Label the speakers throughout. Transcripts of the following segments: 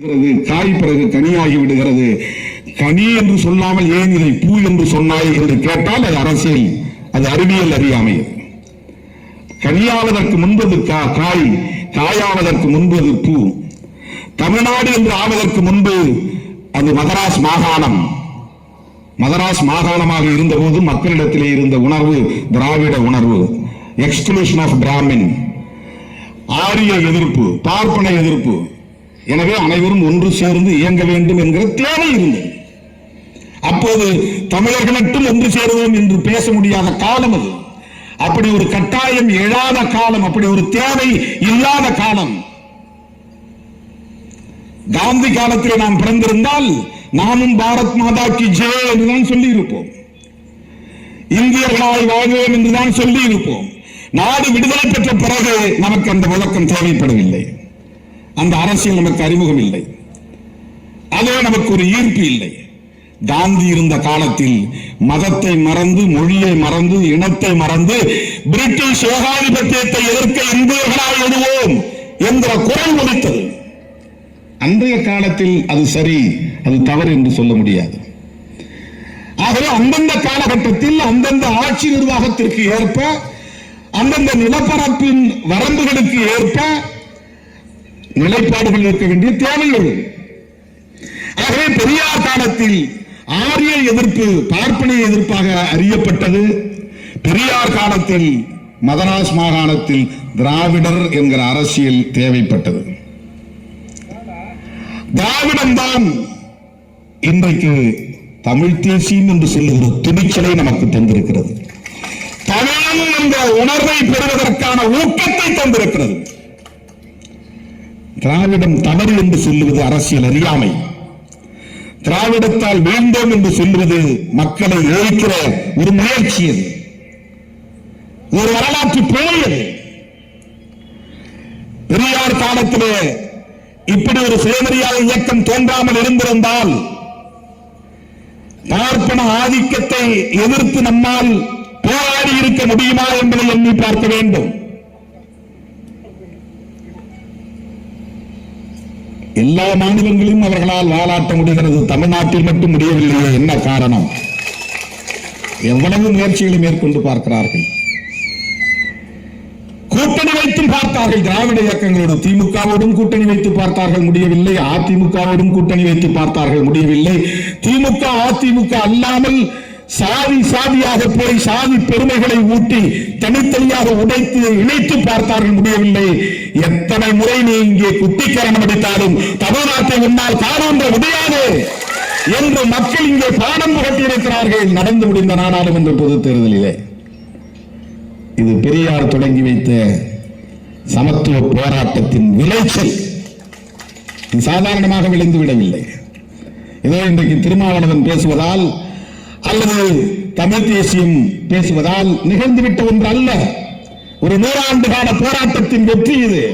Speaker 1: விடுகிறது, பிறகு கனியாகி விடுகிறது. கனி என்று சொல்லாமல் ஏன் இதை பூ என்று சொன்னாய் என்று கேட்டால் அது அரசியல் அது அறிவியல் அறியாமை. கனியாவதற்கு முன்பது காய் காயாவதற்கு முன்பது பூ. தமிழ்நாடு என்று ஆவதற்கு முன்பு அது மதராஸ் மாகாணம். மதராஸ் மாகாணமாக இருந்தபோது மக்களிடத்திலே இருந்த உணர்வு திராவிட உணர்வு எக்ஸ்க்ளூஷன் ஆஃப் பிராமின் ஆரிய எதிர்ப்பு பார்ப்பன எதிர்ப்பு எனவே அனைவரும் ஒன்று சேர்ந்து இயங்க வேண்டும் என்கிற தேவை இருந்தது. அப்போது தமிழர்கள் மட்டும் ஒன்று சேருவோம் என்று பேச முடியாத காலம் அது. அப்படி ஒரு கட்டாயம் எழாத காலம் அப்படி ஒரு தேவை இல்லாத காலம். காந்தி காலத்தில் நாம் பிறந்திருந்தால் நாமும் பாரத் மாதா கி ஜெய் என்றுதான் சொல்லி இருப்போம் இந்தியர்களாய் வாழ்வோம் என்றுதான் சொல்லி இருப்போம் நாடு விடுதலை பெற்ற பிறகு நமக்கு அந்த விளக்கம் தேவைப்படவில்லை. அந்த அரசியல் நமக்கு அறிமுகம் இல்லை அதே நமக்கு ஒரு ஈர்ப்பு இல்லை. காந்தி இருந்த காலத்தில் மதத்தை மறந்து மொழியை மறந்து இனத்தை மறந்து பிரிட்டிஷ் ஏகாதிபத்தியத்தை எதிர்க்க இந்தியர்களாக எழுவோம் என்ற குரல் முடித்தது அன்றைய காலத்தில் அது சரி அது தவறு என்று சொல்ல முடியாது. ஆகவே அந்தந்த காலகட்டத்தில் அந்தந்த ஆட்சி நிர்வாகத்திற்கு ஏற்ப அந்தந்த நிலப்பரப்பின் வரம்புகளுக்கு ஏற்ப நிலைப்பாடுகள் இருக்க வேண்டிய தேவை உள்ளது ஆகவே பெரியார் காலத்தில் ஆரிய எதிர்ப்பு பார்ப்பனிய எதிர்ப்பாக அறியப்பட்டது. பெரியார் காலத்தில் மதராஸ் மாகாணத்தில் திராவிடர் என்கிற அரசியல் தேவைப்பட்டது. திராவிடம்தான் இன்றைக்கு தமிழ் தேசியம் என்று சொல்லுகிற துணிச்சலை நமக்கு தந்திருக்கிறது. தமிழன் என்ற உணர்வை பெறுவதற்கான ஊக்கத்தை தந்திருக்கிறது. திராவிடம் தவறு என்று சொல்லுவது அரசியல் அறியாமை. திராவிடத்தால் வேண்டும் என்று சொல்வது மக்களை ஏற்கிற ஒரு முயற்சி அது. ஒரு வரலாற்று பிழை அது. பெரியார் காலத்திலே இப்படி ஒரு சுயமரியாதை இயக்கம் தோன்றாமல் இருந்திருந்தால் பார்ப்பன ஆதிக்கத்தை எதிர்த்து நம்மால் போராடி இருக்க முடியுமா என்பதை எண்ணி பார்க்க வேண்டும். எல்லா மாநிலங்களிலும் அவர்களால் வாலாட்ட முடிகிறது. தமிழ்நாட்டில் மட்டும் முடியவில்லையே. என்ன காரணம்? எவ்வளவு முயற்சிகளை மேற்கொண்டு பார்க்கிறார்கள்? கூட்டணி வைத்தும் பார்த்தார்கள். திராவிட இயக்கங்களோடு திமுகவோடும் கூட்டணி வைத்து பார்த்தார்கள். முடியவில்லை. அதிமுகவோடும் கூட்டணி வைத்து பார்த்தார்கள். முடியவில்லை. திமுக அதிமுக அல்லாமல் சாதி சாதியாக போய் சாதி பெருமைகளை ஊட்டி தனித்தனியாக உடைத்து இணைத்து பார்த்தார்கள் முடியவில்லை. எத்தனை முறை நீ இங்கே குட்டிக்கரணம் அடித்தாலும் தமிழ்நாட்டை உன்னால் காணான்ற முடியாது என்று மக்கள் இங்கே பாடம் புகட்டியிருக்கிறார்கள் நடந்து முடிந்த நாடாளுமன்ற பொது தேர்தலிலே இது பெரியார் தொடங்கி வைத்த சமத்துவ போராட்டத்தின் விளைச்சல் சாதாரணமாக விளைந்து விடவில்லை. ஏதோ இன்றைக்கு திருமாவளவன் பேசுவதால் அல்லது தமிழ் தேசியம் பேசுவதால் நிகழ்ந்துவிட்ட ஒன்று அல்ல ஒரு நூறாண்டு கால போராட்டத்தின் வெற்றி இது.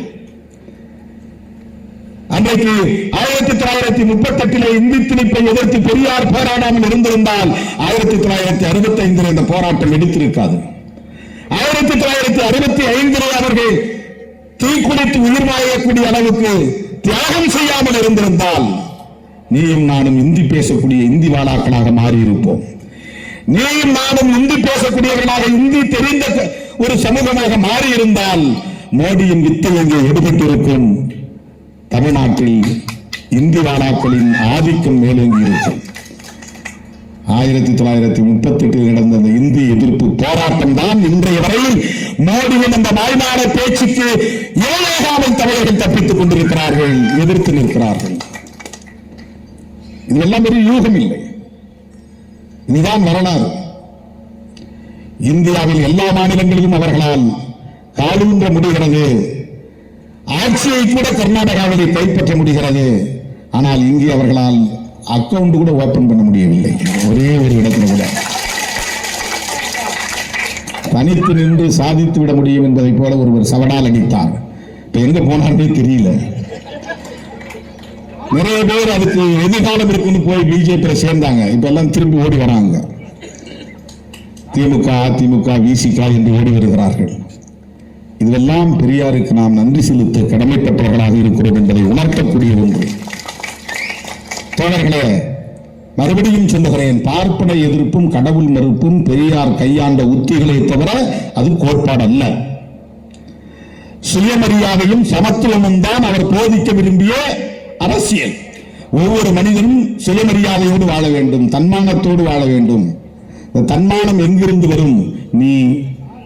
Speaker 1: அன்றைக்கு ஆயிரத்தி தொள்ளாயிரத்தி முப்பத்தி எட்டிலே இந்தி திணிப்பை எதிர்த்து பெரியார் போராடாமல் இருந்திருந்தால் ஆயிரத்தி தொள்ளாயிரத்தி அறுபத்தி ஐந்தில் இந்த போராட்டம் வெடித்திருக்காது. ஆயிரத்தி தொள்ளாயிரத்தி அறுபத்தி ஐந்திலே அவர்கள் தீக்குளித்து உயிர் வாயக்கூடிய அளவுக்கு தியாகம் செய்யாமல் இருந்திருந்தால் நீயும் நானும் இந்தி பேசக்கூடிய இந்தி வாழாக்களாக மாறியிருப்போம். நீயும் நானும் இந்தி பேசக்கூடியவர்களாக இந்தி தெரிந்த ஒரு சமூகமாக மாறியிருந்தால் மோடியின் வித்தை எங்கே எடுபட்டிருக்கும்? தமிழ்நாட்டில் இந்தி வாழாக்களின் ஆதிக்கம் மேலோங்கி இருக்கும் ஆயிரத்தி தொள்ளாயிரத்தி முப்பத்தி எட்டில் நடந்த அந்த இந்தி எதிர்ப்பு போராட்டம் தான் இன்றைய வரையில் மோடியின் அந்த வாய்மான பேச்சுக்கு ஏழையாமல் தமிழர்கள் தப்பித்துக் கொண்டிருக்கிறார்கள் எதிர்த்து நிற்கிறார்கள். இதெல்லாம் ஒரு யூகம் இல்லை இதுதான் வரலாறு இந்தியாவில் எல்லா மாநிலங்களிலும் அவர்களால் காலூன்ற முடிகிறது. ஆட்சியை கூட கர்நாடகாவில் கைப்பற்ற முடிகிறது. ஆனால் இங்கே அவர்களால் அக்கவுண்ட் கூட ஓபன் பண்ண முடியவில்லை. ஒரே ஒரு இடத்துல கூட. தனித்து நின்று சாதித்து விட முடியும் என்பதை போல ஒருவர் சவடால் அடித்தார். இப்போ எங்க போனார்னே தெரியல. நிறைய பேர் அதுக்கு எதிர்காலம் இருக்குன்னு போய் பிஜேபியில் சேர்ந்தாங்க. இப்ப எல்லாம் திரும்பி ஓடி வராங்க. திமுக அதிமுக விசிக என்று ஓடி வருகிறார்கள். இதுவெல்லாம் பெரியாருக்கு நாம் நன்றி செலுத்த கடமைப்பட்டவர்களாக இருக்கிறோம் என்பதை உணர்த்தக்கூடிய ஒன்று. தோழர்களே மறுபடியும் சொல்லுகிறேன் பார்ப்பன எதிர்ப்பும் கடவுள் மறுப்பும் பெரியார் கையாண்ட உத்திகளை தவிர அது கோட்பாடு அல்ல. சுயமரியாதையும் சமத்துவமும் தான் அவர் போதிக்க விரும்பிய அரசியல். ஒவ்வொரு மனிதனும் சுயமரியாதையோடு வாழ வேண்டும் தன்மானத்தோடு வாழ வேண்டும். தன்மானம் எங்கிருந்து வரும்? நீ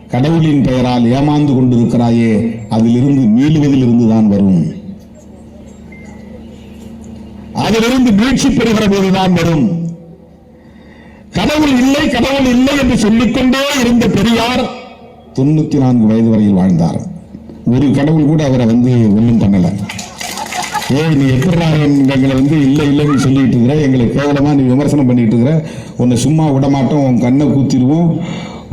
Speaker 1: கடவுளின் பெயரால் ஏமாந்து கொண்டிருக்கிறாயே அதிலிருந்து மீளுவதிலிருந்து தான் வரும். அதிலிருந்து மீட்சி பெறுகிற போதுதான் வரும். கடவுள் இல்லை கடவுள் இல்லை என்று சொல்லிக்கொண்டே இருந்த பெரியார் தொண்ணூத்தி நான்கு வயது வரையில் வாழ்ந்தார். ஒரு கடவுள் கூட அவரை வந்து ஒன்றும் பண்ணலை. ஏய் நீ எப்படா எங்களை வந்து இல்லை இல்லைன்னு சொல்லிட்டு இருக்கிற? எங்களை கேவலமாக நீ விமர்சனம் பண்ணிட்டு இருக்கிற? உன்னை சும்மா விட மாட்டோம் உன் கண்ணை கூத்திடுவோம்.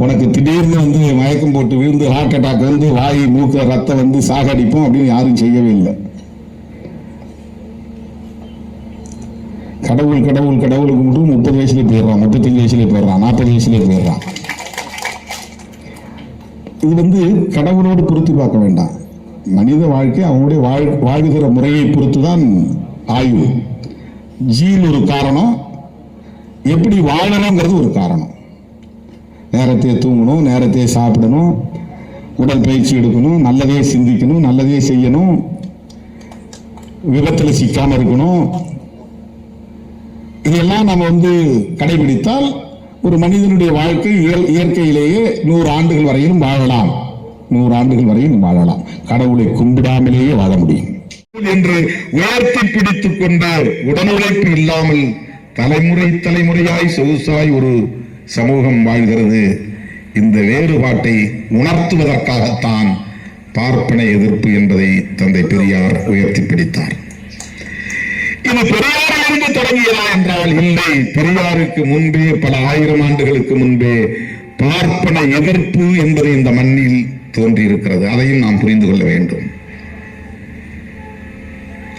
Speaker 1: உனக்கு திடீர்னு வந்து மயக்கம் போட்டு விழுந்து ஹார்ட் அட்டாக் வந்து வாய் மூக்க ரத்தம் வந்து சாகடிப்போம் அப்படின்னு யாரும் செய்யவே இல்லை. கடவுள் கடவுள் கடவுளுக்கு மட்டும் முப்பது வயசுலேயே போயிடுறான் முப்பத்தஞ்சு வயசுலேயே போயிடுறான் நாற்பது வயசுலேயே போயிடுறான். இது வந்து கடவுளோடு பொருத்தி பார்க்க வேண்டாம். மனித வாழ்க்கை அவங்களுடைய வாழ் வாழ்கிற முறையை பொறுத்து தான் ஆய்வு. ஜீன் ஒரு காரணம் எப்படி வாழணுங்கிறது ஒரு காரணம். நேரத்தை தூங்கணும் நேரத்தை சாப்பிடணும் உடல் பயிற்சி எடுக்கணும் நல்லதே சிந்திக்கணும் நல்லதே செய்யணும் விபத்தில் சிக்காமல் இருக்கணும். இதெல்லாம் நம்ம வந்து கடைபிடித்தால் ஒரு மனிதனுடைய வாழ்க்கை இயல்- இயற்கையிலேயே நூறு ஆண்டுகள் வரையிலும் வாழலாம். நூறு ஆண்டுகள் வரையும் வாழலாம். கடவுளை கும்பிடாமலேயே வாழ முடியும். என்று உயர்த்தி பிடித்துக் கொண்ட உடனுழைப்பு உழைப்பு இல்லாமல் தலைமுறை தலைமுறையாய் சொகுசாய் ஒரு சமூகம் வாழ்கிறது. இந்த வேறுபாட்டை உணர்த்துவதற்காகத்தான் பார்ப்பன எதிர்ப்பு என்பதை தந்தை பெரியார் உயர்த்தி பிடித்தார். இது பெரியாரிலிருந்து தொடங்கியதா என்றால் இல்லை. பெரியாருக்கு முன்பே பல ஆயிரம் ஆண்டுகளுக்கு முன்பே பார்ப்பன எதிர்ப்பு என்பது இந்த மண்ணில் தோன்றியிருக்கிறது. அதையும் நாம் புரிந்து கொள்ள வேண்டும்.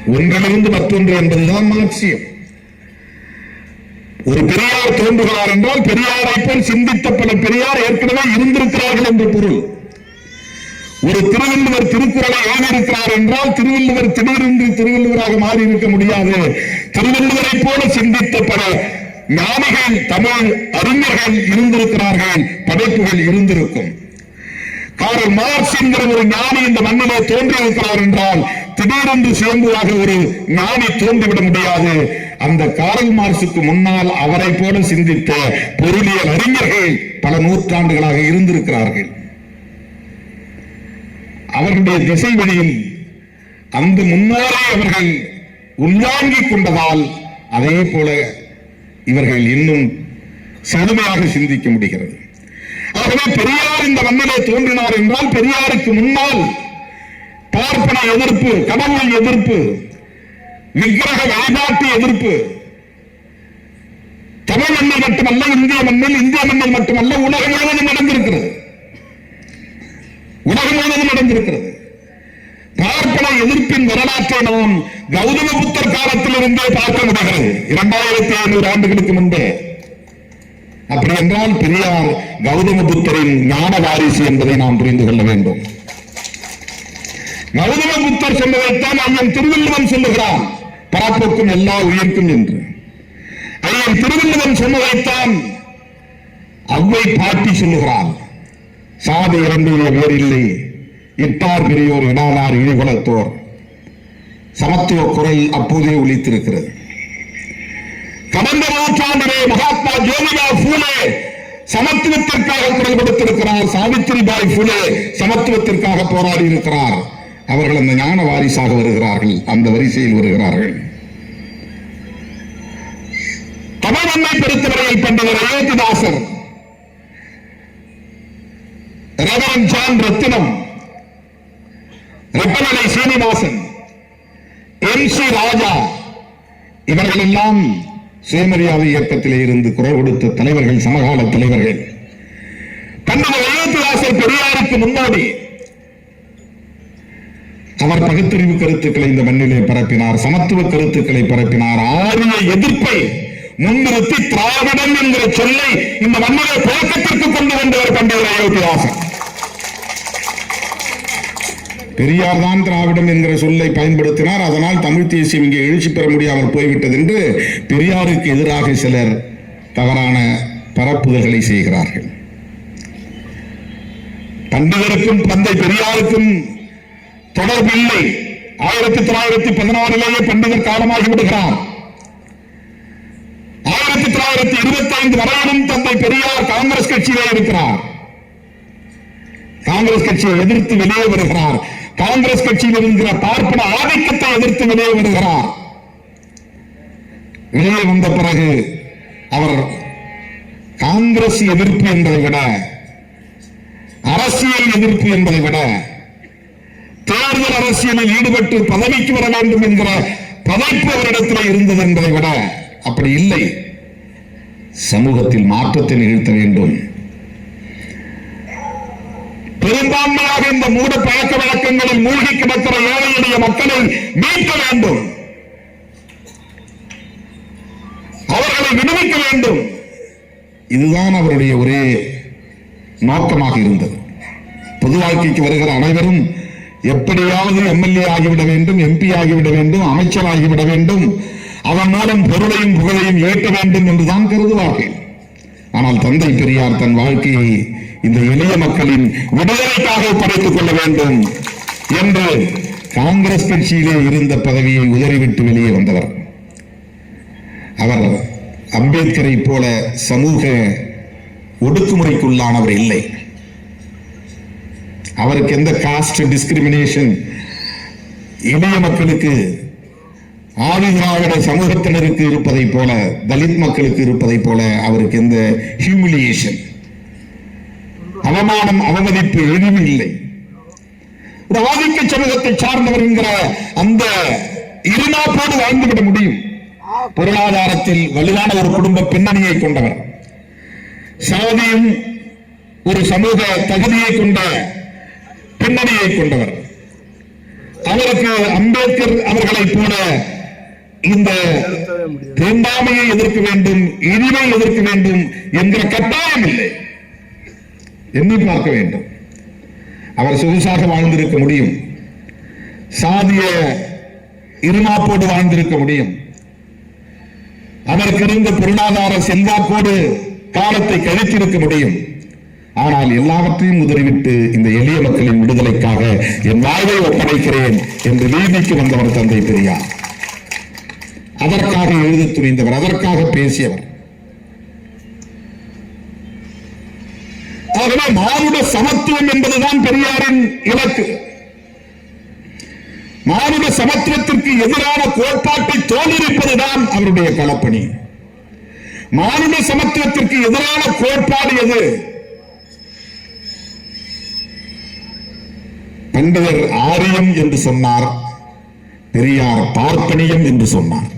Speaker 1: ஒன்றிலிருந்து மற்றொன்று என்பதுதான் மார்க்சியம் ஒரு பெரியார் தோன்றுகிறார் என்றால் பெரியாரை போல் சிந்தித்த பல பெரியார் ஏற்கனவே இருந்திருக்கிறார்கள் என்று பொருள். ஒரு திருவள்ளுவர் திருக்குறளை எழுதியிருக்கிறார் என்றால் திருவள்ளுவர் திடீரென்று திருவள்ளுவராக மாறி இருக்க முடியாது. திருவள்ளுவரை போல சிந்தித்த பல ஞானிகள் தமிழ் அறிஞர்கள் இருந்திருக்கிறார்கள். படைப்புகள் இருந்திருக்கும். காரல் மார்க்ஸ் என்கிற ஒரு ஞானி இந்த மண்ணிலே தோன்றியிருக்கிறார் என்றால் திடீரென்று சுயம்புவாக ஒரு ஞானி தோன்றிவிட முடியாது. அந்த காரல் மார்க்சுக்கு முன்னால் அவரை போல சிந்தித்த பொருளியல் அறிஞர்கள் பல நூற்றாண்டுகளாக இருந்திருக்கிறார்கள். அவர்களுடைய திசை வழியில் அந்த முன்னோரை அவர்கள் உள்வாங்கிக் கொண்டதால் அதே போல இவர்கள் இன்னும் செழுமையாக சிந்திக்க முடிகிறது. ஆகவே பெரியார் இந்த மண்ணிலே தோன்றினார் என்றால் பெரியாருக்கு முன்னால் பார்ப்பன எதிர்ப்பு கடவுள் எதிர்ப்பு விக்கிரக வழிபாட்டு எதிர்ப்பு. தமிழ் மண்ணில் மட்டுமல்ல இந்திய மண்ணில் இந்திய மண்ணில் மட்டுமல்ல உலகம் முழுவதும் நடந்திருக்கிறது. உலகம் முழுவதும் நடந்திருக்கிறது. பார்ப்பன எதிர்ப்பின் வரலாற்றை நாம் கௌதம புத்தர் காலத்திலிருந்தே பார்க்க முடிகிறது இரண்டாயிரத்தி ஐநூறு ஆண்டுகளுக்கு முன்பே. அப்படி என்றால் பெரியார் கௌதம புத்தரின் ஞான வாரிசு என்பதை நாம் புரிந்து கொள்ள வேண்டும். கௌதம புத்தர் சொன்னதைத்தான் அண்ணன் திருவள்ளுவன் சொல்லுகிறான். பரப்புக்கும் எல்லா உயிர்க்கும் என்று. ஐயன் திருவள்ளுவன் சொன்னதைத்தான் அவ்வை பாட்டி சொல்லுகிறான் சாதி இரண்டு இல்லை இட்டார் பெரியோர் இடானார் இழிகுலத்தோர். சமத்துவ குரல் அப்போதே ஒழித்திருக்கிறது கடந்த நூற்றாண்டிலே மகாத்மா ஜோதிபா பூலே சமத்துவத்திற்காக குரல் கொடுத்திருக்கிறார் சாவித்திரிபாய் பூலே சமத்துவத்திற்காக போராடி இருக்கிறார் அவர்கள் அந்த ஞான வாரிசாக வருகிறார்கள் அந்த வரிசையில் வருகிறார்கள். தமிழன்மை பொறுத்தவரையில் பண்டவர் அயோத்திதாசர் ரவன் ஜான் ரத்தினம் ரெப்பமலை சீனிவாசன் எம் சி ராஜா இவர்கள் எல்லாம் சுயமரியாதை இயக்கத்திலே இருந்து குரல் கொடுத்த தலைவர்கள் சமகால தலைவர்கள். பண்டத அயோத்திதாசர் பெரியாருக்கு முன்னாடி அவர் பகுத்தறிவு கருத்துக்களை இந்த மண்ணிலே பரப்பினார் சமத்துவ கருத்துக்களை பரப்பினார். ஆரிய எதிர்ப்பை முன்னிறுத்தி திராவிடம் என்கிற சொல்லை இந்த மண்ணிலே புழக்கத்திற்கு கொண்டு வந்தவர் பண்டிதர் அயோத்திதாசன் பெரியார் தான் திராவிடம் என்கிற சொல்லை பயன்படுத்தினார். அதனால் தமிழ் தேசியம் இங்கே எழுச்சி பெற முடியாமல் போய்விட்டது என்று பெரியாருக்கு எதிராக சிலர் தவறான பரப்புதல்களை செய்கிறார்கள். பண்டிதருக்கும் தந்தை பெரியாருக்கும் தொடர்பு இல்லை. ஆயிரத்தி தொள்ளாயிரத்தி பதினாறிலேயே பண்டிதர் காலமாகி விடுகிறார். ஆயிரத்தி தொள்ளாயிரத்தி இருபத்தி ஐந்து வரையிலும் தந்தை பெரியார் காங்கிரஸ் கட்சியிலே இருக்கிறார். காங்கிரஸ் கட்சியை எதிர்த்து வெளியே வருகிறார். காங்கிரஸ் கட்சியில் இருக்கிற பார்ப்பன ஆதிக்கத்தை எதிர்த்து வெளியே வருகிறார். வெளியே வந்த பிறகு அவர் காங்கிரஸ் எதிர்ப்பு என்பதை விட அரசியல் எதிர்ப்பு என்பதை விட தேர்தல் அரசியலில் ஈடுபட்டு பதவிக்கு வர வேண்டும் என்கிற பதைப்பு அவரிடத்தில் இருந்தது என்பதை விட அப்படி இல்லை. சமூகத்தில் மாற்றத்தை நிகழ்த்த வேண்டும். பெரும்பான்மையாக இந்த மூட பழக்க வழக்கங்களில் மூழ்கி கிடக்கிற ஏழை எளிய மக்களை மீட்க வேண்டும். அவர்களை விடுவிக்க வேண்டும். இதுதான் அவருடைய ஒரே நோக்கமாக இருந்தது. பொது வாழ்க்கைக்கு வருகிற அனைவரும் எப்படியாவது எம்எல்ஏ ஆகிவிட வேண்டும் எம்பி ஆகிவிட வேண்டும் அமைச்சர் ஆகிவிட வேண்டும். அதன் மூலம் பொருளையும் புகழையும் ஏற்ற வேண்டும் என்றுதான் கருதுவார்கள். ஆனால் தந்தை பெரியார் தன் வாழ்க்கையை இந்த எளிய மக்களின் விடுதலைக்காக படைத்துக் கொள்ள வேண்டும் என்று காங்கிரஸ் கட்சியிலே இருந்த பதவியை உதறிவிட்டு வெளியே வந்தவர். அவர் அம்பேத்கரை போல சமூக ஒடுக்குமுறைக்குள்ளானவர் இல்லை. அவருக்கு எந்த காஸ்ட் டிஸ்கிரிமினேஷன் இளைய மக்களுக்கு ஆதிதிராவிட சமூகத்தினருக்கு இருப்பதை போல தலித் மக்களுக்கு இருப்பதை போல அவருக்கு எந்த ஹியூமிலியேஷன் அவமானம் அவமதிப்பு எதுவும் இல்லை ஒரு ஆதிக்க சமூகத்தை சார்ந்தவர் என்கிற அந்த இருநாப்போடு வாழ்ந்துவிட முடியும். பொருளாதாரத்தில் வலுவான ஒரு குடும்ப பின்னணியை கொண்டவர். சாதியும் ஒரு சமூக தகுதியை கொண்ட பின்னணியை கொண்டவர். அவருக்கு அம்பேத்கர் அவர்களைப் போல இந்த பெரும்பாமையை எதிர்க்க வேண்டும் இனிமை எதிர்க்க வேண்டும் என்கிற கட்டாயம் இல்லை. எண்ணி பார்க்க வேண்டும். அவர் சொகுசாக வாழ்ந்திருக்க முடியும். சாதிய இருமாப்போடு வாழ்ந்திருக்க முடியும். அவருக்கு இருந்த பொருளாதார செல்வாக்கோடு காலத்தை கழித்திருக்க முடியும். ஆனால் எல்லாவற்றையும் உதறிவிட்டு இந்த எளிய மக்களின் விடுதலைக்காக என் வாழ்வை ஒப்படைக்கிறேன் என்று வீதிக்கு வந்தவர் தந்தை பெரியார். அதற்காக எழுத துணிந்தவர் அதற்காக பேசியவர். ஆகவே மானுட சமத்துவம் என்பதுதான் பெரியாரின் இலக்கு. மானுட சமத்துவத்திற்கு எதிரான கோட்பாட்டை தோல்விப்பதுதான் அவருடைய களப்பணி. மானுட சமத்துவத்திற்கு எதிரான கோட்பாடு எது? பண்டிதர் ஆரியம் என்று சொன்னார் பெரியார் பார்ப்பனியம் என்று சொன்னார்.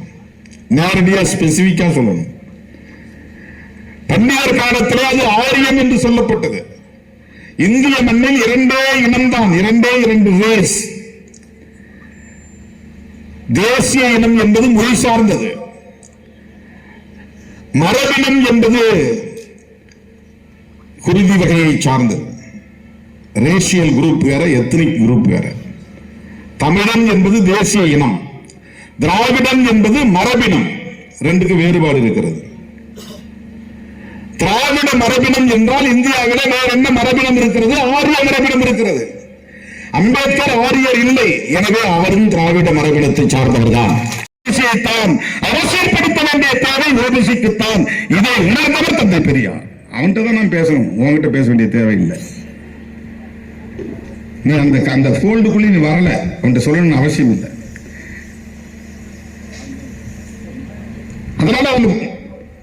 Speaker 1: நேரடியா ஸ்பெசிபிக்கா சொல்லணும். பண்டிதர் காலத்திலே அது ஆரியம் என்று சொல்லப்பட்டது. இந்திய மண்ணில் இரண்டே இனம்தான் இரண்டே இரண்டு ரேஸ் தேசிய இனம் என்பது மொழி சார்ந்தது. மரபினம் என்பது குருதி வகையை சார்ந்தது. ரேஷியல் குரூப் வேற எத்னிக் குரூப் வேற. தமிழன் என்பது தேசிய இனம். திராவிடம் என்பது மரபினம். ரெண்டுக்கு வேறுபாடு இருக்கிறது. திராவிட மரபினம் என்றால் இந்தியாவில வேற என்ன மரபினம் இருக்கிறது? ஆரிய மரபினம் இருக்கிறது. அம்பேத்கர் ஆரியர் இல்லை. எனவே அவரும் திராவிட மரபினத்தை சார்ந்தவர் தான் தான் அவசியப்படுத்த வேண்டிய தேவை ஓபிசிக்குத்தான். இதை உணர்ந்தவர் தந்தை பெரியார். அவன்கிட்ட தான் நான் பேசணும். உன்கிட்ட பேச வேண்டிய தேவை இல்லை. நீ அந்த அந்த ஃபோல்டுக்குள்ளே நீ வரல. அவன்கிட்ட சொல்லணும்னு அவசியம் இல்லை. அதனால அவன்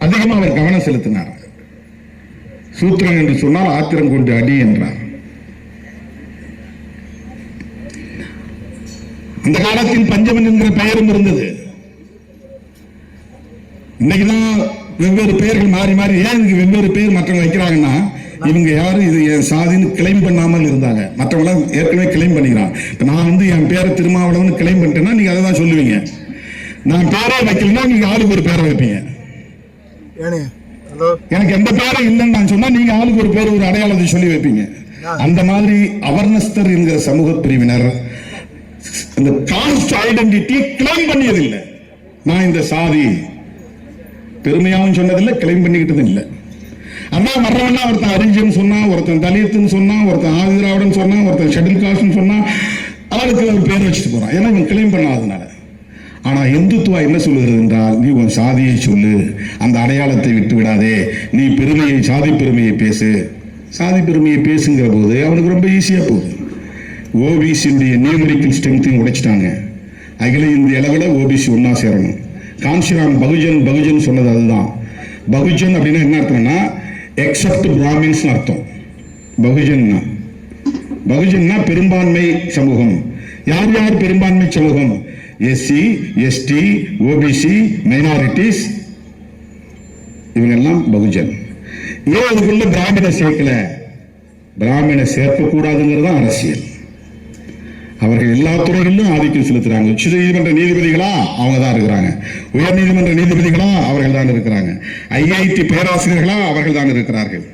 Speaker 1: அதிகமா அவர் கவனம் செலுத்தினார். சூத்திரம் என்று சொன்னால் ஆத்திரம் கொண்டு அடி என்றார். அந்த காலத்தில் பஞ்சமன் என்கிற பெயரும் இருந்தது. இன்னைக்குதான் வெவ்வேறு பெயர்கள் மாறி மாறி ஏன் இதுக்கு வெவ்வேறு பெயர் மற்றவங்க வைக்கிறாங்கன்னா இவங்க யாரும் இது என் சாதின்னு கிளைம் பண்ணாமல் இருந்தாங்க. மற்றவங்களாம் ஏற்கனவே கிளைம் பண்ணிக்கிறான் இப்போ நான் வந்து என் பேரை திருமாவளவன் கிளைம் பண்ணிட்டேன்னா நீங்க அதை தான் சொல்லுவீங்க. நான் பேரே வைக்கலன்னா நீங்க ஆளுக்கு ஒரு பேரை வைப்பீங்க.
Speaker 2: ஏனே?
Speaker 1: எனக்கு எந்த பேரும் இல்லைன்னு நான் சொன்னா நீங்க ஆளுக்கு ஒரு பேர் ஒரு அடையாளத்தை சொல்லி வைப்பீங்க. அந்த மாதிரி அவர்ணஸ்தர் என்கிற சமூக பிரிவினர் அந்த காஸ்ட் ஐடென்டிட்டியை கிளைம் பண்ணியதில்லை. நான் இந்த சாதி பெருமையாவும் சொன்னதில்லை கிளைம் பண்ணிக்கிட்டதும் இல்லை. அண்ணா வர்றவனா ஒருத்தன் அரிஜன் சொன்னா ஒருத்தன் தலித்துன்னு சொன்னா ஒருத்தன் ஆதிராவிடன் சொன்னா ஒருத்தன் ஷெட்யூல் காஸ்ட்னு சொன்னா அவனுக்கு ஒரு பேர் வச்சுட்டு போறான். ஏன்னா இவன் கிளைம் பண்ணாதனால ஆனால் இந்துத்துவா என்ன சொல்லுகிறது என்றால் நீ உன் சாதியை சொல்லு. அந்த அடையாளத்தை விட்டு விடாதே. நீ பெருமையை சாதி பெருமையை பேசு. சாதி பெருமையை பேசுங்கிற போது அவனுக்கு ரொம்ப ஈஸியாக போகுது. ஓபிசியுடைய நியூமெரிக்கல் ஸ்ட்ரென்த்தையும் உடைச்சிட்டாங்க. அகில இந்திய அளவில் ஓபிசி ஒன்றா சேரணும். காஞ்சிராம் பகுஜன் பகுஜன் சொன்னது அதுதான். பகுஜன் அப்படின்னா என்ன அர்த்தம்னா எக்ஸப்ட் பிராமின்ஸ்னு அர்த்தம். பகுஜன்னா. பகுஜன்னா பெரும்பான்மை சமூகம். யார் யார் பெரும்பான்மை சமூகம்? எஸ்சி எஸ்டி ஓபிசி மைனாரிட்டிஸ் இவங்கெல்லாம் பகுஜன். ஏன் அதுக்குள்ள பிராமண சேர்க்கல. பிராமண சேர்க்கக்கூடாதுங்கிறது தான் அரசியல். அவர்கள் எல்லா துறைகளிலும் ஆதிக்கம் செலுத்துறாங்க. உச்ச நீதிமன்ற நீதிபதிகளா? அவங்க தான் இருக்கிறாங்க. உயர் நீதிமன்ற நீதிபதிகளா அவர்கள் தான் இருக்கிறாங்க ஐஐடி பேராசிரியர்களா? அவர்கள் தான் இருக்கிறார்கள்.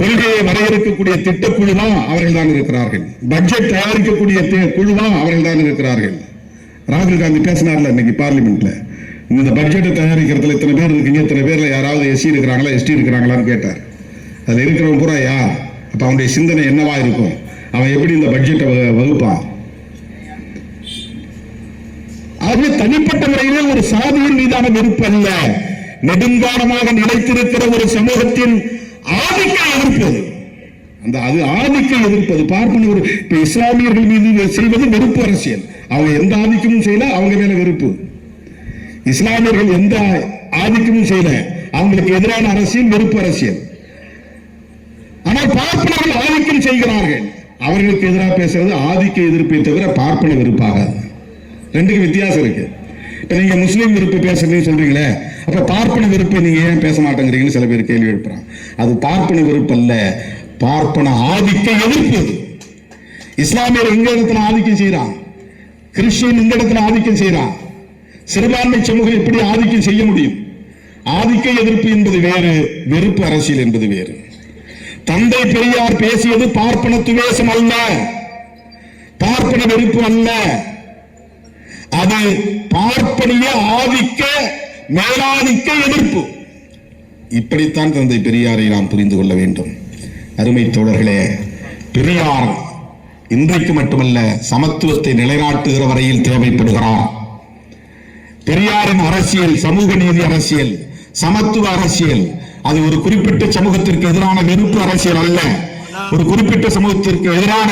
Speaker 1: கொள்கையை வரையறுக்கக்கூடிய திட்டக்குழுவா அவர்கள் தான் இருக்கிறார்கள். பட்ஜெட் தயாரிக்கக்கூடிய குழுவா அவர்கள் தான் இருக்கிறார்கள். ராகுல் காந்தி பேசினார்ல இன்னைக்கு பார்லிமெண்ட்ல இந்த பட்ஜெட்டை தயாரிக்கிறதுல இத்தனை பேர் இருக்கீங்க இத்தனை பேர்ல யாராவது எஸ்சி இருக்கிறாங்களா எஸ்டி இருக்கிறாங்களான்னு கேட்டார். அதுல இருக்கிறவன் பூரா யார்? அப்ப அவனுடைய சிந்தனை என்னவா இருக்கும்? அவன் எப்படி இந்த பட்ஜெட்டை வகுப்பான்? ஆகவே தனிப்பட்ட முறையிலே ஒரு சாதியின் மீதான வெறுப்பு அல்ல நெடுங்காலமாக நிலைத்திருக்கிற ஒரு சமூகத்தின் ஆதிக்க எதிர்ப்பது. அந்த அது ஆதிக்க எதிர்ப்பது. பார்ப்பன ஒரு இப்ப இஸ்லாமியர்கள் மீது செய்வது வெறுப்பு அரசியல். அவங்க எந்த ஆதிக்கமும் செய்யல அவங்க மேல வெறுப்பு. இஸ்லாமியர்கள் எந்த ஆதிக்கமும் செய்யல. அவங்களுக்கு எதிரான அரசியல் வெறுப்பு அரசியல். ஆனால் பார்ப்பனர்கள் ஆதிக்கம் செய்கிறார்கள். அவர்களுக்கு எதிராக பேசுறது ஆதிக்க எதிர்ப்பை தவிர பார்ப்பன வெறுப்பாகாது. ரெண்டுக்கு வித்தியாசம் இருக்கு. இப்ப நீங்க முஸ்லீம் விருப்பு பேசுறீங்கன்னு சொல்றீங்களே அப்ப பார்ப்பன விருப்பை நீங்க ஏன் பேச மாட்டேங்கிறீங்கன்னு சில பேர் கேள்வி எழுப்புறாங்க. அது பார்ப்பன வெறுப்பு அல்ல. பார்ப்பன ஆதிக்க எதிர்ப்பு அது. இஸ்லாமியர் எங்க இடத்துல ஆதிக்கம் செய்யறான் கிறிஸ்டியன் இந்த இடத்துல ஆதிக்கம் செய்யறான் சிறுபான்மை சமூகம் எப்படி ஆதிக்கம் செய்ய முடியும்? ஆதிக்க எதிர்ப்பு என்பது வேறு வெறுப்பு அரசியல் என்பது வேறு. தந்தை பெரியார் பேசியது பார்ப்பன துவேஷம் அல்ல. பார்ப்பன வெறுப்பு அல்ல. அது பார்ப்பனிய ஆதிக்க மேலாதிக்க எதிர்ப்பு. இப்படித்தான் தந்தை பெரியாரை நாம் புரிந்து கொள்ள வேண்டும். அருமை தோழர்களே பெரியார் இன்றைக்கு மட்டுமல்ல சமத்துவத்தை நிலைநாட்டுகிற வரையில் தேவைப்படுகிறார். பெரியாரின் அரசியல் சமூக நீதி அரசியல் சமத்துவ அரசியல் அது ஒரு குறிப்பிட்ட சமூகத்திற்கு எதிரான வெறுப்பு அரசியல் அல்ல. ஒரு குறிப்பிட்ட சமூகத்திற்கு எதிரான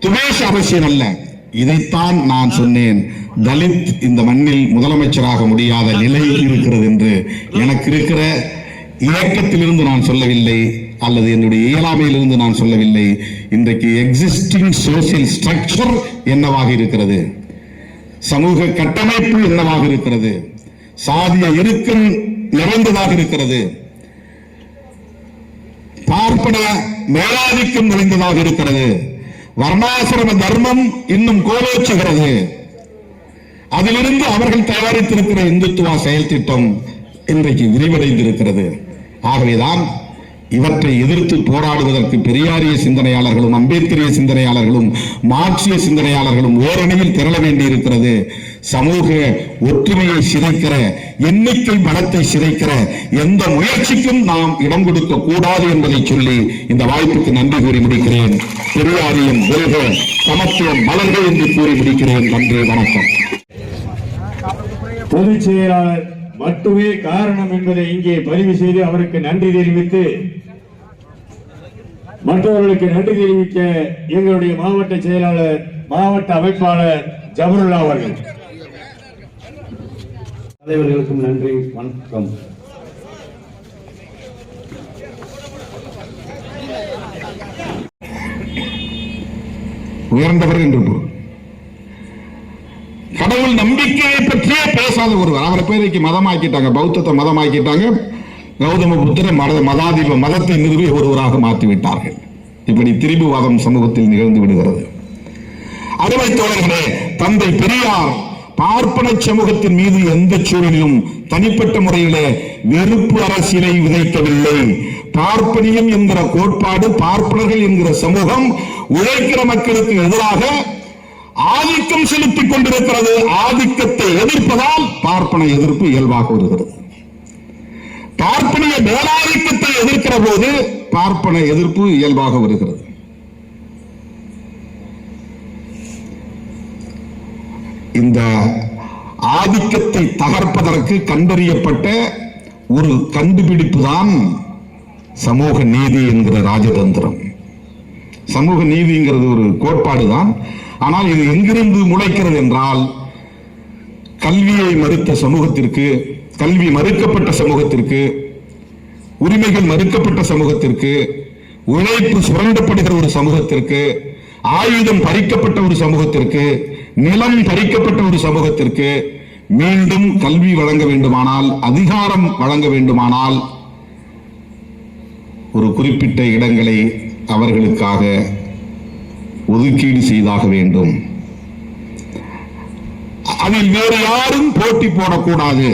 Speaker 1: துவேஷ அரசியல் அல்ல. இதைத்தான் நான் சொன்னேன். தலித் இந்த மண்ணில் முதலமைச்சராக முடியாத நிலை இருக்கிறது என்று எனக்கு இருக்கிற இயக்கத்திலிருந்து நான் சொல்லவில்லை அல்லது என்னுடைய இயலாமையிலிருந்து நான் சொல்லவில்லை. இன்றைக்கு எக்ஸிஸ்டிங் சோசியல் ஸ்ட்ரக்சர் என்னவாக இருக்கிறது? சமூக கட்டமைப்பு என்னவாக இருக்கிறது? சாதிய இறுக்கம் நிறைந்ததாக இருக்கிறது. பார்ப்பன மேலாதிக்கம் நிறைந்ததாக இருக்கிறது. வர்ணாசிரம தர்மம் இன்னும் கோலோச்சுகிறது. அதிலிருந்து அவர்கள் தயாரித்திருக்கிற இந்துத்துவா செயல் திட்டம் இன்றைக்கு விரிவடைந்திருக்கிறது. ஆகவேதான் இவற்றை எதிர்த்து போராடுவதற்கு பெரியாரிய சிந்தனையாளர்களும் அம்பேத்கரிய சிந்தனையாளர்களும் மார்க்சிய சிந்தனையாளர்களும் ஓரணியில் திரள வேண்டியிருக்கிறது. சமூக ஒற்றுமையை சிதைக்கிற எண்ணிக்கை பலத்தை சிதைக்கிற எந்த முயற்சிக்கும் நாம் இடம் கொடுக்க கூடாது என்பதை சொல்லி இந்த வாய்ப்புக்கு நன்றி கூறி முடிக்கிறேன். பெரியாரியம் வெல்க சமத்துவம் மலர்க என்று கூறி முடிக்கிறேன். நன்றி வணக்கம்.
Speaker 3: பொதுச் செயலாளர் மட்டுமே காரணம் என்பதை இங்கே பதிவு செய்து அவருக்கு நன்றி தெரிவித்து மற்றவர்களுக்கு நன்றி தெரிவிக்க எங்களுடைய மாவட்ட செயலாளர் மாவட்ட அமைப்பாளர் ஜபருல்லா அவர்கள். தலைவர்களுக்கும் நன்றி வணக்கம்.
Speaker 1: உயர்ந்தவர் என்று கடவுள் நம்பிக்கையை பற்றியே பேசாத ஒருவர். அவரை பேரைக்கு மதமாக்கிட்டாங்க. பௌத்தத்தை மதமாக்கிட்டாங்க. கௌதம புத்தரை மத மதாதிப மதத்தை நிறுவி ஒருவராக மாற்றி விட்டார்கள் இப்படி திரிபுவாதம் சமூகத்தில் நிகழ்ந்து விடுகிறது. அருமை தோழர்களே தந்தை பெரியார் பார்ப்பன சமூகத்தின் மீது எந்த சூழலிலும் தனிப்பட்ட முறையிலே வெறுப்பு அரசியலை விதைக்கவில்லை. பார்ப்பனியம் என்கிற கோட்பாடு பார்ப்பனர்கள் என்கிற சமூகம் உழைக்கிற மக்களுக்கு எதிராக ஆதிக்கம் செலுத்திக் கொண்டிருக்கிறது. ஆதிக்கத்தை எதிர்ப்பதால் பார்ப்பன எதிர்ப்பு இயல்பாக வருகிறது. பார்ப்பனைய மேலாதிக்கத்தை எதிர்க்கிற போது பார்ப்பன எதிர்ப்பு இயல்பாக வருகிறது. இந்த ஆதிக்கத்தை தகர்ப்பதற்கு கண்டறியப்பட்ட ஒரு கண்டுபிடிப்பு தான் சமூக நீதி என்கிற ராஜதந்திரம். சமூக நீதிங்கிறது ஒரு கோட்பாடு தான் ஆனால் இது எங்கிருந்து முளைக்கிறது என்றால் கல்வியை மறுத்த சமூகத்திற்கு கல்வி மறுக்கப்பட்ட சமூகத்திற்கு உரிமைகள் மறுக்கப்பட்ட சமூகத்திற்கு உழைப்பு சுரண்டப்படுகிற ஒரு சமூகத்திற்கு ஆயுதம் பறிக்கப்பட்ட ஒரு சமூகத்திற்கு நிலம் பறிக்கப்பட்ட ஒரு சமூகத்திற்கு மீண்டும் கல்வி வழங்க வேண்டுமானால் அதிகாரம் வழங்க வேண்டுமானால் ஒரு குறிப்பிட்ட இடங்களை அவர்களுக்காக ஒதுக்கீடு செய்தாக வேண்டும். அதில் வேறு யாரும் போட்டி போடக்கூடாது.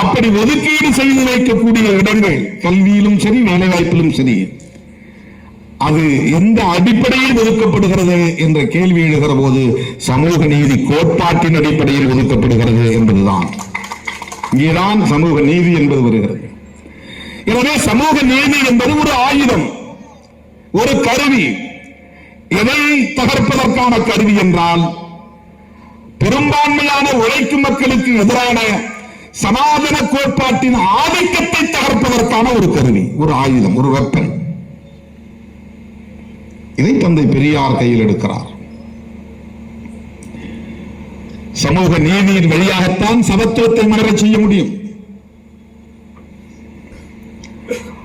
Speaker 1: அப்படி ஒதுக்கீடு செய்து வைக்கக்கூடிய இடங்கள் கல்வியிலும் சரி வேலைவாய்ப்பிலும் சரி அது எந்த அடிப்படையில் ஒதுக்கப்படுகிறது என்ற கேள்வி எழுகிற போது சமூக நீதி கோட்பாட்டின் அடிப்படையில் ஒதுக்கப்படுகிறது என்பதுதான். இங்கேதான் சமூக நீதி என்பது வருகிறது. எனவே சமூக நீதி என்பது ஒரு ஆயுதம் ஒரு கருவி. எதை தகர்ப்பதற்கான கருவி என்றால் பெரும்பான்மையான உழைக்கும் மக்களுக்கு எதிரான சனாதன கோட்பாட்டின் ஆதிக்கத்தை தகர்ப்பதற்கான ஒரு கருவி ஒரு ஆயுதம் ஒரு வெப்பன் இதை தந்தை பெரியார் கையில் எடுக்கிறார். சமூக நீதியின் வழியாகத்தான் சமத்துவத்தை மலரச் செய்ய முடியும்.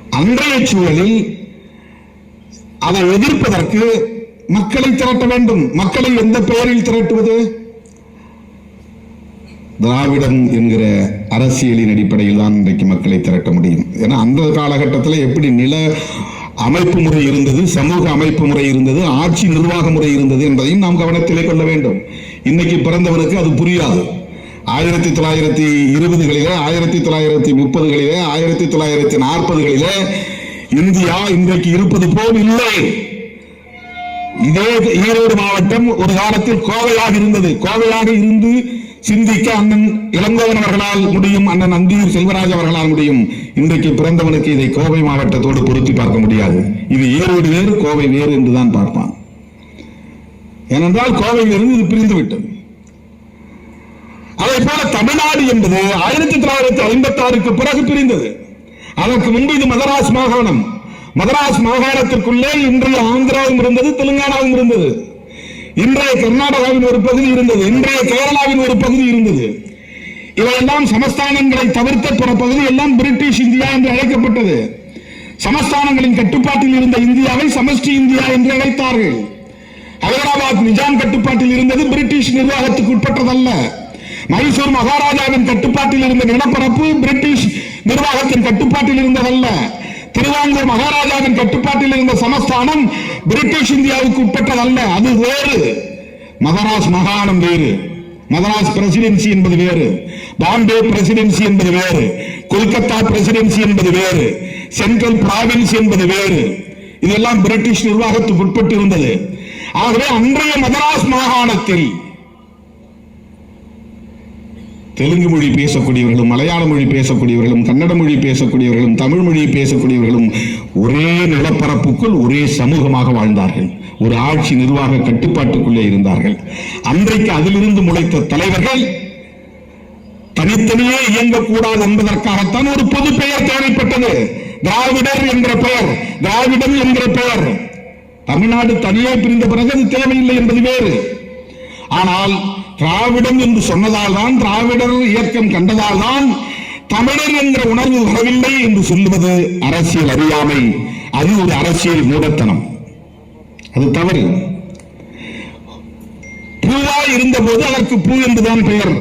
Speaker 1: அன்றைய சூழலில் அதை எதிர்ப்பதற்கு மக்களை திரட்ட வேண்டும். மக்களை எந்த பெயரில் திரட்டுவது? திராவிடம் என்கிற அரசியலின் அடிப்படையில் தான் இன்றைக்கு மக்களை திரட்ட முடியும். ஏன்னா அந்த காலகட்டத்தில் எப்படி நில அமைப்பு முறை இருந்தது சமூக அமைப்பு முறை இருந்தது ஆட்சி நிர்வாக முறை இருந்தது என்பதையும் நாம் கவனத்திலே கொள்ள வேண்டும். இன்னைக்கு பிறந்தவனுக்கு அது புரியாது. ஆயிரத்தி தொள்ளாயிரத்தி இருபதுகளிலே ஆயிரத்தி தொள்ளாயிரத்தி முப்பதுகளிலே ஆயிரத்தி தொள்ளாயிரத்தி நாற்பதுகளிலே இந்தியா இன்றைக்கு இருப்பது போல் இல்லை. இதே ஈரோடு மாவட்டம் ஒரு காலத்தில் கோவையாக இருந்தது. கோவையாக இருந்து சிந்திக்க அண்ணன் இளங்கோவன் அவர்களால் முடியும் அண்ணன் அந்தியூர் செல்வராஜ் அவர்களால் முடியும். இன்றைக்கு பிறந்தவனுக்கு இதை கோவை மாவட்டத்தோடு பொருத்தி பார்க்க முடியாது. இது ஈரோடு வேறு கோவை வேறு என்றுதான் பார்ப்பான். ஏனென்றால் கோவையிலிருந்து இது பிரிந்து விட்டது. அதே போல தமிழ்நாடு என்பது ஆயிரத்தி தொள்ளாயிரத்தி ஐம்பத்தி ஆறுக்கு பிறகு பிரிந்தது. அதற்கு முன்பு இது மதராஸ் மாகாணம். மதராஸ் மாகாணத்திற்குள்ளே இன்றைய ஆந்திராவும் இருந்தது தெலுங்கானாவும் இருந்தது. இன்றைய கர்நாடகாவின் ஒரு பகுதி இருந்தது இன்றைய கேரளாவின் ஒரு பகுதி இருந்தது. இவையெல்லாம் சமஸ்தானங்களை தவிர்த்த பிற பகுதி எல்லாம் பிரிட்டிஷ் இந்தியா என்று அழைக்கப்பட்டது. சமஸ்தானங்களின் கட்டுப்பாட்டில் இருந்த இந்தியாவை சமஷ்டி இந்தியா என்று அழைத்தார்கள். ஹைதராபாத் நிஜாம் கட்டுப்பாட்டில் இருந்தது பிரிட்டிஷ் நிர்வாகத்துக்கு உட்பட்டதல்ல. மைசூர் மகாராஜாவின் கட்டுப்பாட்டில் இருந்த நிலப்பரப்பு பிரிட்டிஷ் நிர்வாகத்தின் கட்டுப்பாட்டில் இருந்ததல்ல. திருவாங்கூர் மகாராஜாவின் கட்டுப்பாட்டில் இருந்த சமஸ்தானம் பிரிட்டிஷ் இந்தியாவுக்கு உட்பட்டதல்ல. அது வேறு. மதராஸ் மாகாணம் வேறு. மதராஸ் பிரசிடென்சி என்பது வேறு. பாம்பே பிரசிடென்சி என்பது வேறு. கொல்கத்தா பிரசிடென்சி என்பது வேறு. சென்ட்ரல் பிராவின்ஸ் என்பது வேறு. இதெல்லாம் பிரிட்டிஷ் நிர்வாகத்துக்கு உட்பட்டு இருந்தது ஆகவே அன்றைய மதராஸ் மாகாணத்தில் தெலுங்கு மொழி பேசக்கூடியவர்களும் மலையாள மொழி பேசக்கூடியவர்களும் கன்னட மொழி பேசக்கூடியவர்களும் தமிழ் மொழி பேசக்கூடியவர்களும் ஒரே நிலப்பரப்புக்குள் ஒரே சமூகமாக வாழ்ந்தார்கள். ஒரு ஆட்சி நிர்வாக கட்டுப்பாட்டுக்குள்ளே இருந்தார்கள். அன்றைக்கு அதிலிருந்து முளைத்த தலைவர்கள் தனித்தனியே இயங்கக்கூடாது என்பதற்காகத்தான் ஒரு பொது பெயர் தேவைப்பட்டது. திராவிடர் என்ற பெயர் திராவிடம் என்ற பெயர். தமிழ்நாடு தனியே பிரிந்த பிறகு தேவையில்லை என்பது வேறு. ஆனால் திராவிடம் என்று சொன்னதால் தான் திராவிடர் இயக்கம் கண்டதால் தான் தமிழர் என்ற உணர்வு வரவில்லை என்று சொல்லுவது அரசியல் அறியாமை. அது ஒரு அரசியல் மூடத்தனம். அது தவறு. பூவா இருந்த போது அதற்கு பூ என்றுதான் பெயர்.